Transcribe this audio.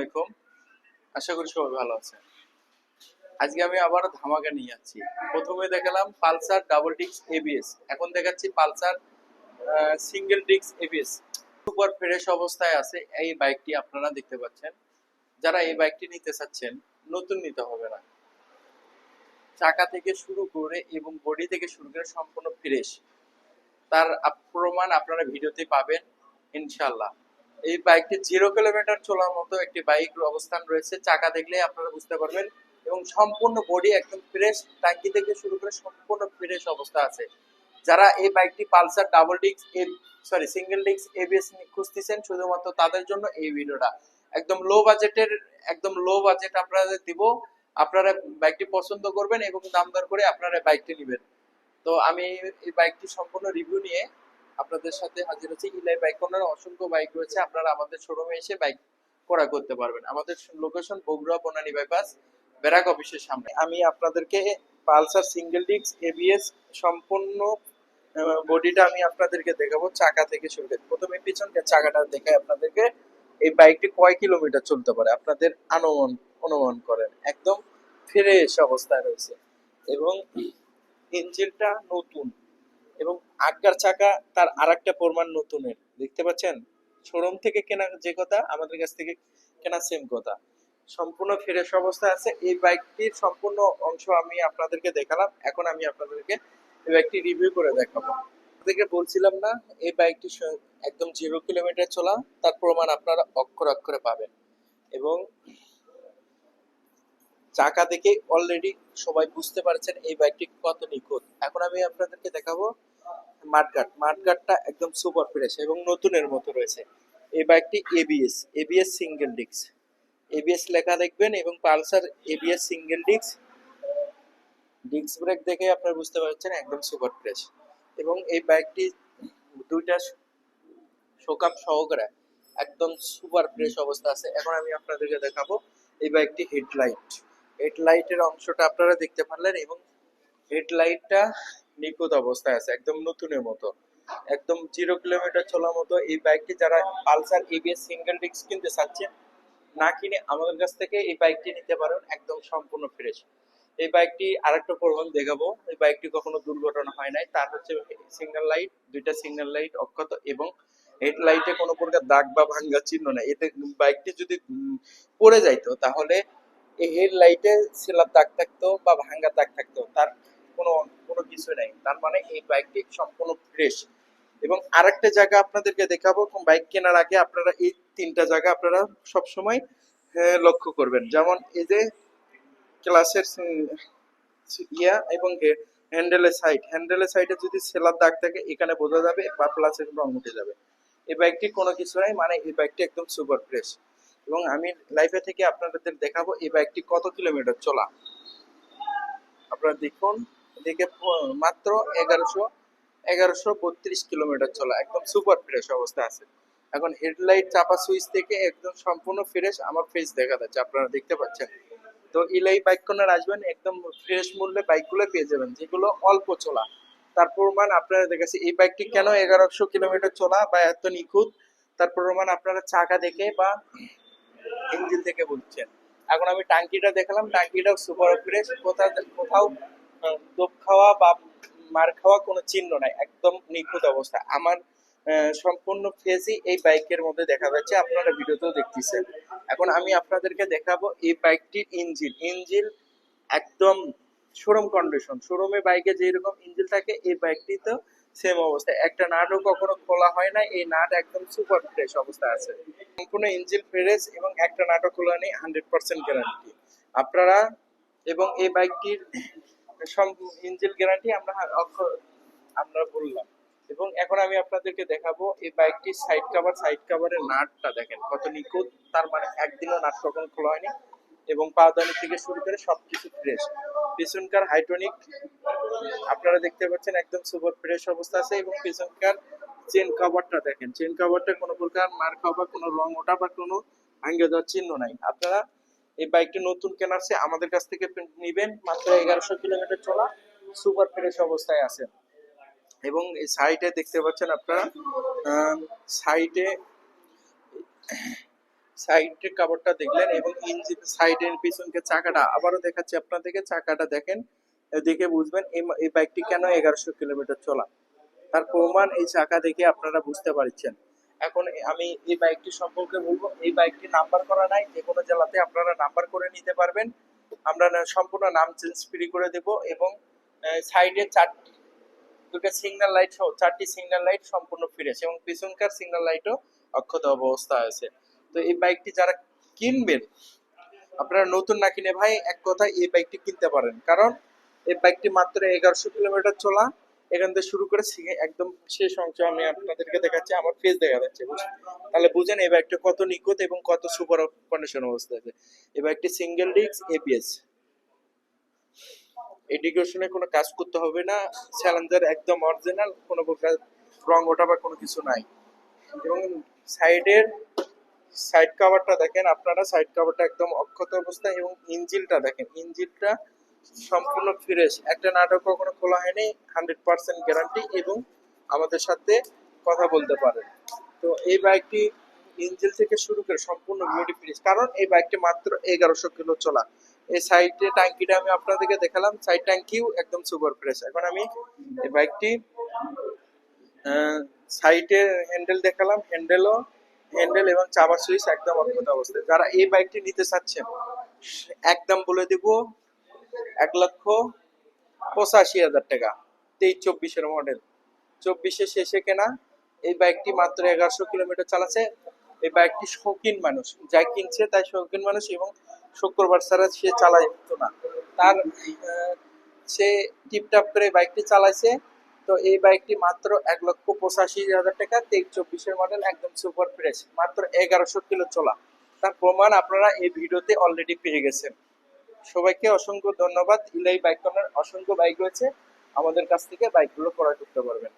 আলাইকুম। আশা করি সবাই ভালো আজকে আমি আবার ধামাকা নিয়ে যাচ্ছি। প্রথমে দেখালাম পালসার ডাবল ডিক্স এবিএস এখন দেখাচ্ছি পালসার সিঙ্গেল ডিক্স এবিএস সুপার ফ্রেশ অবস্থায় আছে এই বাইকটি, আপনারা দেখতে পাচ্ছেন। যারা এই বাইকটি নিতে চাচ্ছেন, নতুন নিতে হবে না। চাকা থেকে শুরু করে এবং বডি থেকে শুরু করে সম্পূর্ণ ফ্রেশ। তার প্রমাণ আপনারা ভিডিওতে পাবেন ইনশাল্লাহ এই বাইকটি জিরো কিলোমিটার চলার মতো একটি বাইক অবস্থান রয়েছে। চাকা দেখলে আপনারা বুঝতে পারবেন এবং সম্পূর্ণ বডি একদম ফ্রেশ টাঙ্কি থেকে শুরু করে সম্পূর্ণ ফ্রেশ অবস্থা আছে। যারা এই বাইকটি Pulsar double disc sorry single disc ABS খুঁজতেছেন, শুধুমাত্র তাদের জন্য এই ভিডিওটা একদম লো বাজেটের একদম লো বাজেট আপনাদের দিব। আপনারা বাইকটি পছন্দ করবেন এবং দাম দর করে আপনারা বাইকটি নেবেন। তো আমি এই বাইকটি সম্পূর্ণ রিভিউ নিয়ে আপনাদের সাথে হাজির হচ্ছে। ইলাই বাইক কর্নার অসংখ্য বাইক রয়েছে। আপনারা আমাদের শোরুমে এসে বাইক ক্রয় করতে পারবেন। আমাদের location Bogura Banani bypass barrack অফিসের সামনে। আমি আপনাদেরকে পালসার সিঙ্গেল ডিস্ক এবিএস সম্পূর্ণ বডিটা আমি আপনাদেরকে দেখাবো চাকা থেকে শুরু করে। প্রথমে পিছনকে চাকাটা দেখে আপনাদেরকে। এই বাইকটি কয় কিলোমিটার চলতে পারে? আপনাদের অনুমান অনুমান করেন। একদম ফ্রেশ অবস্থায় রয়েছে। এবং ইঞ্জিনটা নতুন। এবং আগার চাকা তার আরেকটা প্রমাণ নতুনের। দেখতে পাচ্ছেন? শোরুম থেকে কেনা যে কথা, আমাদের কাছ থেকে কেনা সেম কথা। সম্পূর্ণ ফ্রেশ অবস্থায় আছে। এই বাইকটির সম্পূর্ণ অংশ আমি আপনাদেরকে দেখালাম। এখন আমি আপনাদেরকে এই বাইকটি রিভিউ করে দেখাবো। আপনাদেরকে বলছিলাম না, এই বাইকটি একদম জিরো কিলোমিটার চলা, তার প্রমাণ আপনারা অক্ষর অক্ষরে পাবেন। এবং চাকা দেখে অলরেডি সবাই বুঝতে পারছেন এই বাইকটি কত নিখুঁত। এখন আমি আপনাদেরকে দেখাবো মাঠগাট মাঠগাটটা একদম সুপার ফ্রেশ এবং নতুনের মতো রয়েছে। এই বাইকটি ABS ABS single disc ABS লেখা দেখবেন এবং Pulsar ABS single disc disc brake দেখে আপনারা বুঝতে পারছেন, একদম সুপার ফ্রেশ এবং এই বাইকটি দুইটা শোকাপ সহকারে একদম সুপার ফ্রেশ অবস্থা আছে। এখন আমি আপনাদেরকে দেখাবো এই বাইকটি হেডলাইট হেডলাইটের অংশটা আপনারা দেখতে পারলেন এবং হেডলাইটটা নিখুঁত অবস্থায় আছে, একদম নতুনের মতো। একদম জিরো কিলোমিটার চলার মতো এই বাইকটি যারা পালসার এবিএস সিঙ্গেল ডিস্ক কিনতে চাচ্ছেন না কিনে আমাদের কাছ থেকে এই বাইকটি নিতে পারেন, একদম সম্পূর্ণ ফ্রেশ এই বাইকটি আরেকটা প্রমাণ দেখাবো, এই বাইকটি কখনো দুর্ঘটনা হয় নাই, তার হচ্ছে সিঙ্গেল লাইট দুইটা সিঙ্গেল লাইট অক্ষত এবং হেডলাইটে কোনো প্রকার দাগ বা ভাঙ্গা চিহ্ন নেই। এতে বাইকটি যদি পড়ে যাইতো, তাহলে এই হেডলাইটে সেলার দাগ থাকতো বা ভাঙ্গা দাগ থাকতো, তার কোনো কোনো কিছু নেই। তার মানে এই বাইকটি সম্পূর্ণ ফ্রেশ এবং আরেকটা জায়গা আপনাদেরকে দেখাবো বাইক কেনার আগে আপনারা এই তিনটা জায়গা আপনারা সবসময় আহ, লক্ষ্য করবেন। যেমন এই যে ক্লাসের ইয়া এবং হ্যান্ডেলের সাইড হ্যান্ডেলের সাইডে যদি সেলার দাগ থাকে এখানে বোঝা যাবে বা প্লাসের রং উঠে যাবে। এই বাইকটি কোনো কিছু নাই মানে এই বাইকটি একদম সুপার ফ্রেশ এবং আমি লাইফে থেকে আপনাদের দেখাবো এই বাইকটি কত কিলোমিটার চলা। আপনারা দেখুন। প- মাত্র এগারোশো এগারোশো বত্রিশ কিলোমিটার চলা, একদম সুপার ফ্রেশ অবস্থা আছে। এখন হেডলাইট, চাপা সুইচ থেকে একদম সম্পূর্ণ ফ্রেশ আমার ফেস দেখা যাচ্ছে, আপনারা দেখতে পাচ্ছেন। তো ইলাই বাইক কর্নার আসবেন, একদম ফ্রেশ মূল্যে বাইকগুলো পেয়ে যাবেন, যেগুলো অল্প চলা। তার প্রমাণ আপনারা দেখেছি এই বাইকটি কেন এগারোশো কিলোমিটার চলা বা এত নিখুঁত? তার প্রমাণ আপনারা চাকা দেখে বা ইঞ্জিন থেকে বুঝছেন। এখন আমি টাঙ্কিটা দেখালাম, টাঙ্কিটাও সুপার ফ্রেশ কোথাও কোথাও দোপ খাওয়া বা মার খাওয়া কোনো চিহ্ন নাই, একদম নিখুঁত অবস্থা। আমার সম্পূর্ণ ফেজই এই বাইকের মধ্যে দেখা যাচ্ছে, আপনারা ভিডিওতেও দেখতেছেন। এখন আমি আপনাদেরকে দেখাবো এই বাইকটির ইঞ্জিন। ইঞ্জিন একদম শোরুম কন্ডিশন শোরুমে বাইকে যেরকম ইঞ্জিন থাকে, এই বাইকটি তো সেম অবস্থা। একটা নাটও কখনো খোলা হয় না এই নাট একদম সুপার ফ্রেশ অবস্থা আছে। সম্পূর্ণ ইঞ্জিন ফ্রেশ এবং একটা নাটও খোলা নেই হান্ড্রেড পার্সেন্ট গ্যারান্টি আপনারা এবং এই বাইকটির ইঞ্জিন গ্যারান্টি আমরা আমরা বললাম। এবং এখন আমি আপনাদেরকে দেখাবো এই বাইকটির সাইড কভার সাইড কভারের নাটটা দেখেন, কত নিখুঁত। তার মানে একদিনও নাট কখনো খোলা হয়নি। এবং পাওদানি থেকে শুরু করে সবকিছু ফ্রেশ পিছনকার হাইড্রোনিক আপনারা দেখতে পাচ্ছেন একদম সুপার ফ্রেশ অবস্থা আছে। এবং পিছনকার চেন কভারটা দেখেন। চেন কভারটা কোনো প্রকার মার খাওয়া কোনো রং ওঠা বা কোনো আঙ্গে দেওয়ার চিহ্ন নাই। আপনারা এই বাইকটি নতুন কেনার চেয়ে আমাদের কাছ থেকে নিবেন মাত্র এগারোশো কিলোমিটার চলা, সুপার ফ্রেশ অবস্থায় আছে এবং এই সাইডে দেখতে পাচ্ছেন আপনারা সাইডে সাইডের কাপড়টা দেখলেন এবং ইঞ্জিন সাইডের পিছনকে চাকাটা, আবারও দেখাচ্ছি আপনাদেরকে, চাকাটা দেখেন, দেখে বুঝবেন এই বাইকটি কেন এগারোশো কিলোমিটার চলা। তার প্রমাণ এই চাকা দেখে আপনারা বুঝতে পারছেন। এখন আমি এই বাইকটি সম্পর্কে বলব। এই বাইকটি নাম্বার করা নাই, যে কোনো জেলাতে আপনারা নাম্বার করে নিতে পারবেন। আমরা সম্পূর্ণ নাম চেঞ্জ ফ্রি করে দেব এবং সাইডে চারটি, দুটো সিগন্যাল লাইট সহ, চারটি সিগন্যাল লাইট সম্পূর্ণ ফ্রেশ এবং পিছনকার সিগন্যাল লাইটও অক্ষত অবস্থা আছে। তো এই বাইকটি যারা কিনবেন, আপনারা নতুন না কিনে ভাই, এক কথায় এই বাইকটি কিনতে পারেন। কারণ এই বাইকটি মাত্র এগারোশো কিলোমিটার চলা এখান থেকে শুরু করে একদম শেষ অংশ আমি আপনাদেরকে দেখাচ্ছি, আমার ফেস দেখা যাচ্ছে তাহলে বুঝেন এই বাইকটা কত নিখুঁত এবং কত সুপার কন্ডিশন অবস্থা আছে। এই বাইকটি সিঙ্গেল ডিস্ক এবিএস এডুকেশনে কোনো কাজ করতে হবে না চ্যালেঞ্জার একদম অরিজিনাল কোনো প্রকার রং ওঠা বা কোনো কিছু নাই। এবং সাইডের সাইড কভারটা দেখেন, আপনারা সাইড কভারটা একদম অক্ষত অবস্থায় এবং ইঞ্জিলটা দেখেন। ইঞ্জিনটা সম্পূর্ণ ফ্রেশ একটা নাটক কখনো খোলা হয়নি হান্ড্রেড পার্সেন্ট গ্যারান্টি এবং আমাদের সাথে কথা বলতে পারেন। তো এই বাইকটি ইঞ্জিন থেকে শুরু করে সম্পূর্ণ বডি ফ্রেশ কারণ এই বাইকটি মাত্র এগারোশো কিলো চলা। এই সাইডে ট্যাঙ্কিটা আমি আপনাদেরকে দেখালাম। সাইড ট্যাঙ্কিও একদম সুপার ফ্রেশ এখন আমি এই বাইকটি সাইডের হ্যান্ডেল দেখালাম। হ্যান্ডেলও হ্যান্ডেল এবং চাবার সুইচ একদম অদ্ভুত অবস্থায় যারা এই বাইকটি নিতে চাচ্ছেন, একদম বলে দেব এক লক্ষ পঁচাশি হাজার টাকা। তেইশ চব্বিশের মডেল চব্বিশে শেষে কেনা। এই বাইকটি মাত্র এগারোশো কিলোমিটার চালাচ্ছে। এই বাইকটি শৌখিন মানুষ। যা কিনছে তাই শৌখিন মানুষ এবং শুক্রবার ছাড়া সে চালাই না। তার সে টিপটাপ করে বাইকটি চালাইছে। তো এই বাইকটি মাত্র এক লক্ষ পঁচাশি হাজার টাকা। তেইশ চব্বিশের মডেল একদম সুপার ফ্রেশ মাত্র এগারোশো কিলো চলা। তার প্রমাণ আপনারা এই ভিডিওতে অলরেডি পেয়ে গেছেন। সবাইকে অসংখ্য ধন্যবাদ। ইলাই বাইক অসংখ্য বাইক রয়েছে। আমাদের কাছ থেকে বাইকগুলো ক্রয় করতে পারবেন।